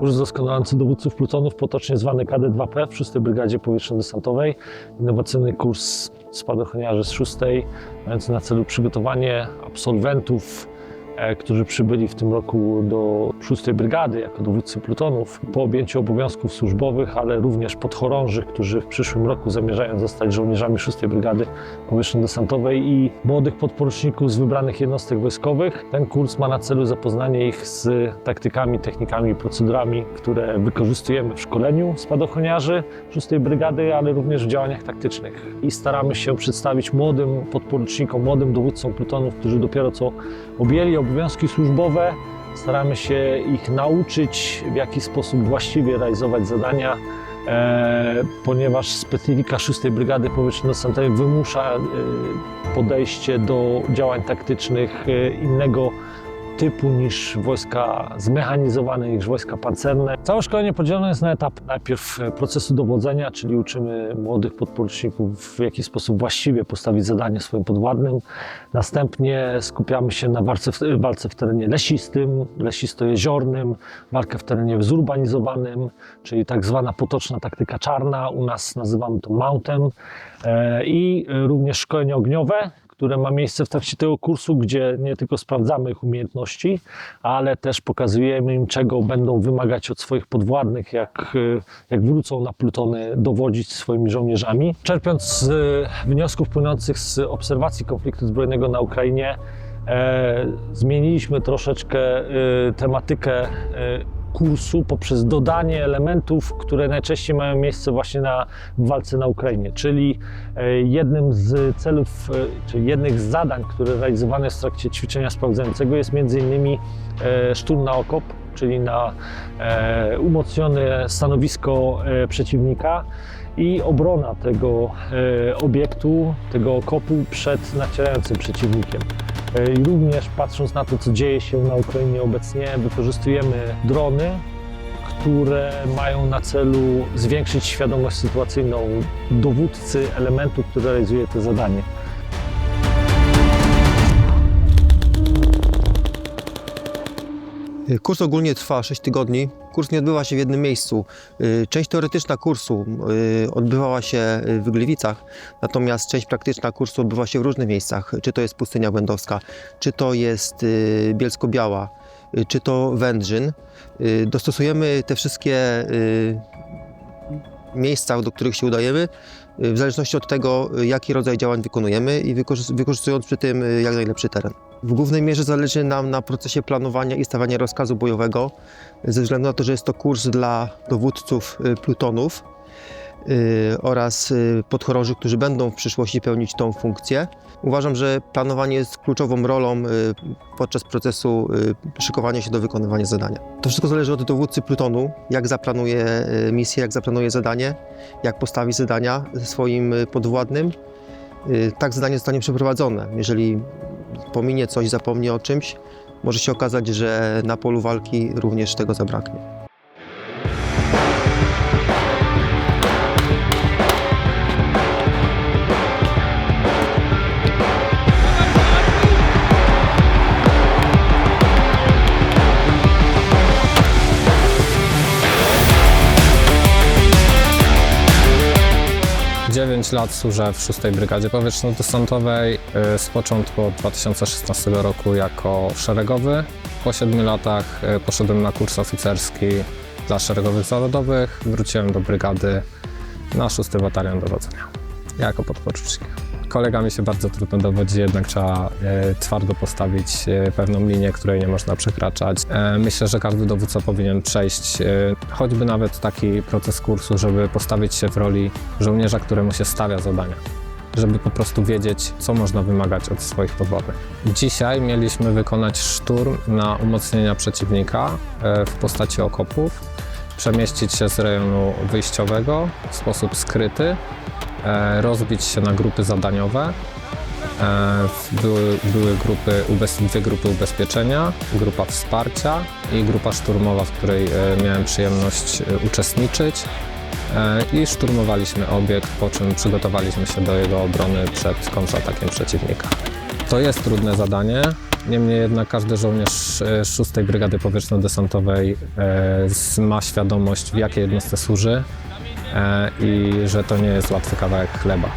Kurs doskonalący dowódców plutonów, potocznie zwany KD2P w 6 Brygadzie Powietrzno-Desantowej. Innowacyjny kurs spadochroniarzy z 6, mający na celu przygotowanie absolwentów, którzy przybyli w tym roku do 6 Brygady jako dowódcy plutonów po objęciu obowiązków służbowych, ale również podchorążych, którzy w przyszłym roku zamierzają zostać żołnierzami 6 Brygady Powietrzno-Desantowej i młodych podporuczników z wybranych jednostek wojskowych. Ten kurs ma na celu zapoznanie ich z taktykami, technikami i procedurami, które wykorzystujemy w szkoleniu spadochroniarzy 6 Brygady, ale również w działaniach taktycznych. I staramy się przedstawić młodym podporucznikom, młodym dowódcom plutonów, którzy dopiero co objęli obowiązki służbowe. Staramy się ich nauczyć, w jaki sposób właściwie realizować zadania, e, ponieważ specyfika 6 Brygady Powietrzno-Desantowej wymusza e, podejście do działań taktycznych e, innego typu niż wojska zmechanizowane, niż wojska pancerne. Całe szkolenie podzielone jest na etapy. Najpierw e, procesu dowodzenia, czyli uczymy młodych podporuczników w jaki sposób właściwie postawić zadanie swoim podwładnym. Następnie skupiamy się na walce w, walce w terenie lesistym, lesisto-jeziornym, walkę w terenie zurbanizowanym, czyli tak zwana potoczna taktyka czarna. U nas nazywamy to mountem. E, I e, również szkolenie ogniowe, które ma miejsce w trakcie tego kursu, gdzie nie tylko sprawdzamy ich umiejętności, ale też pokazujemy im, czego będą wymagać od swoich podwładnych, jak, y, jak wrócą na plutony dowodzić swoimi żołnierzami. Czerpiąc z y, wniosków płynących z obserwacji konfliktu zbrojnego na Ukrainie, e, zmieniliśmy troszeczkę y, tematykę e, kursu poprzez dodanie elementów, które najczęściej mają miejsce właśnie na walce na Ukrainie. Czyli e, jednym z celów, e, czy jednych z zadań, które realizowane jest w trakcie ćwiczenia sprawdzającego jest innymi e, szturm na okop, czyli na umocnione stanowisko przeciwnika i obrona tego obiektu, tego okopu przed nacierającym przeciwnikiem. E, I również patrząc na to, co dzieje się na Ukrainie obecnie, wykorzystujemy drony, które mają na celu zwiększyć świadomość sytuacyjną dowódcy elementu, który realizuje to zadanie. Kurs ogólnie trwa 6 tygodni. Kurs nie odbywa się w jednym miejscu. Y, Część teoretyczna kursu y, odbywała się w Gliwicach, natomiast część praktyczna kursu odbywa się w różnych miejscach. Czy to jest Pustynia Błędowska, czy to jest y, Bielsko-Biała, y, czy to Wędrzyn. Y, Dostosujemy te wszystkie y, miejsca, do których się udajemy, y, w zależności od tego, y, jaki rodzaj działań wykonujemy i wykorzy- wykorzystując przy tym y, jak najlepszy teren. W głównej mierze zależy nam na procesie planowania i stawiania rozkazu bojowego, ze względu na to, że jest to kurs dla dowódców plutonów oraz y, podchorążych, którzy będą w przyszłości pełnić tą funkcję. Uważam, że planowanie jest kluczową rolą y, podczas procesu y, szykowania się do wykonywania zadania. To wszystko zależy od dowódcy plutonu, jak zaplanuje y, misję, jak zaplanuje zadanie, jak postawi zadania swoim y, podwładnym. Y, Tak zadanie zostanie przeprowadzone. Jeżeli pominie coś, zapomni o czymś, może się okazać, że na polu walki również tego zabraknie. Dziewięć lat służę w 6 Brygadzie Powietrzno-Desantowej. y, Z początku od 2016 roku jako szeregowy. Po 7 latach y, poszedłem na kurs oficerski dla szeregowych zawodowych. Wróciłem do brygady na 6 Batalion Dowodzenia jako podporucznik. Kolegami się bardzo trudno dowodzi, jednak trzeba e, twardo postawić e, pewną linię, której nie można przekraczać. E, myślę, że każdy dowódca powinien przejść choćby nawet taki proces kursu, żeby postawić się w roli żołnierza, któremu się stawia zadania. Żeby po prostu wiedzieć, co można wymagać od swoich podwładnych. Dzisiaj mieliśmy wykonać szturm na umocnienia przeciwnika w postaci okopów, przemieścić się z rejonu wyjściowego w sposób skryty, rozbić się na grupy zadaniowe. E, Były, były grupy, dwie grupy ubezpieczenia, grupa wsparcia i grupa szturmowa, w której e, miałem przyjemność e, uczestniczyć. E, I szturmowaliśmy obiekt, po czym przygotowaliśmy się do jego obrony przed kontratakiem przeciwnika. To jest trudne zadanie, Niemniej jednak każdy żołnierz e, 6 Brygady Powietrzno-Desantowej e, ma świadomość, w jakiej jednostce służy e, i że to nie jest łatwy kawałek chleba.